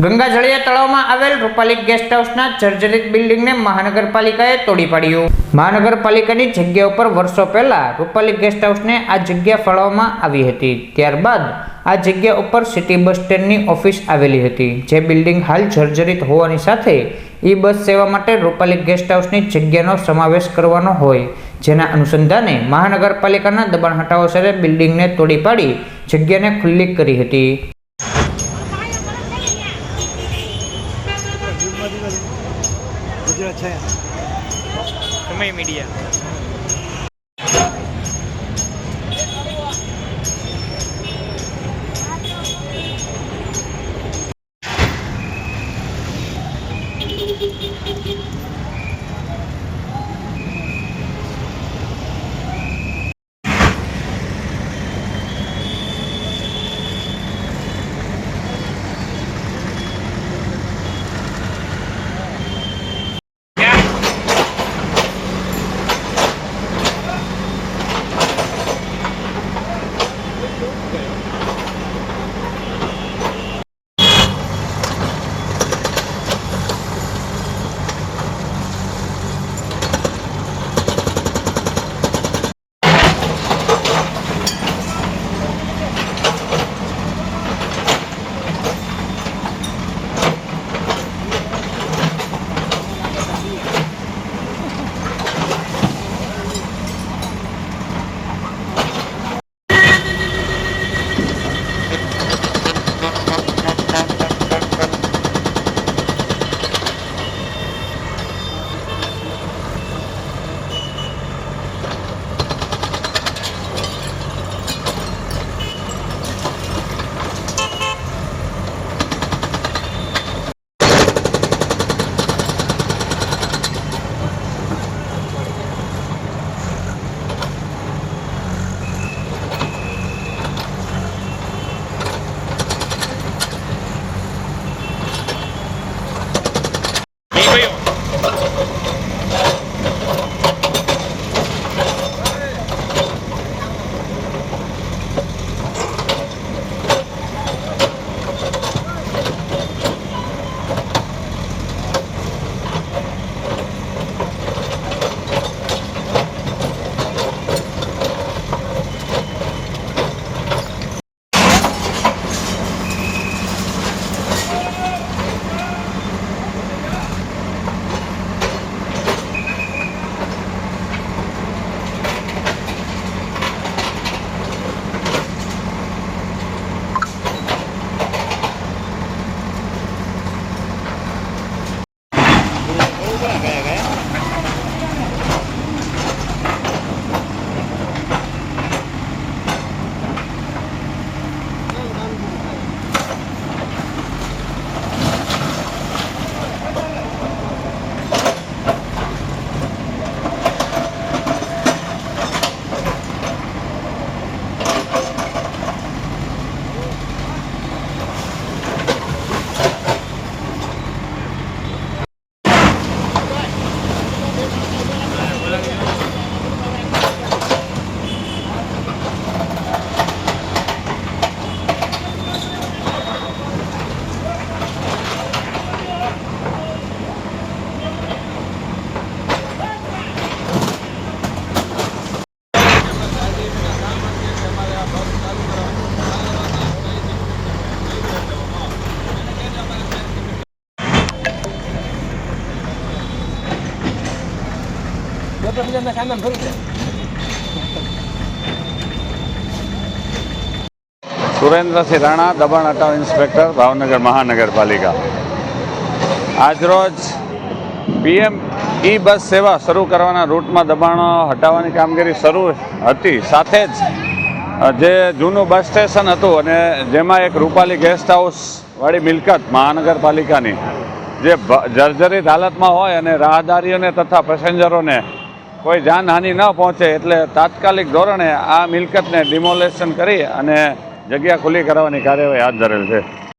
ગંગાજળિયા તળાવમાં આવેલ રૂપાલી ગેસ્ટ હાઉસના જર્જરિત બિલ્ડિંગને મહાનગરપાલિકાએ તોડી પાડ્યું. મહાનગરપાલિકાની જગ્યા ઉપર વર્ષો પહેલા રૂપાલી ગેસ્ટ હાઉસને આ જગ્યા ફાળવવામાં આવી હતી. ત્યારબાદ આ જગ્યા ઉપર સિટી બસ સ્ટેન્ડની ઓફિસ આવેલી હતી. જે બિલ્ડિંગ હાલ જર્જરિત હોવાની સાથે ઈ બસ સેવા માટે રૂપાલી ગેસ્ટ હાઉસની જગ્યાનો સમાવેશ કરવાનો હોય. જેના અનુસંધાને મહાનગરપાલિકાના દબાણ હટાવો સાથે બિલ્ડિંગને તોડી પાડી જગ્યાને ખુલ્લી કરી હતી. સમય મીડિયા સુરેન્દ્રસિંહ રાણા દબાણ હટાવ ઇન્સ્પેક્ટર, ભાવનગર મહાનગરપાલિકા. આજરોજ પીએમ ઈ બસ સેવા શરૂ કરવાના રૂટમાં દબાણો હટાવવાની કામગીરી શરૂ હતી. સાથે જ જે જૂનું બસ સ્ટેશન હતું અને જેમાં એક રૂપાલી ગેસ્ટ હાઉસવાળી મિલકત મહાનગરપાલિકાની, જે જર્જરિત હાલતમાં હોય અને રાહદારીઓને તથા પેસેન્જરોને કોઈ જાનહાનિ ન પહોંચે એટલે તાત્કાલિક ધોરણે આ મિલકતને ડિમોલેશન કરી અને જગ્યા ખુલ્લી કરાવવાની કાર્યવાહી હાથ ધરેલ છે.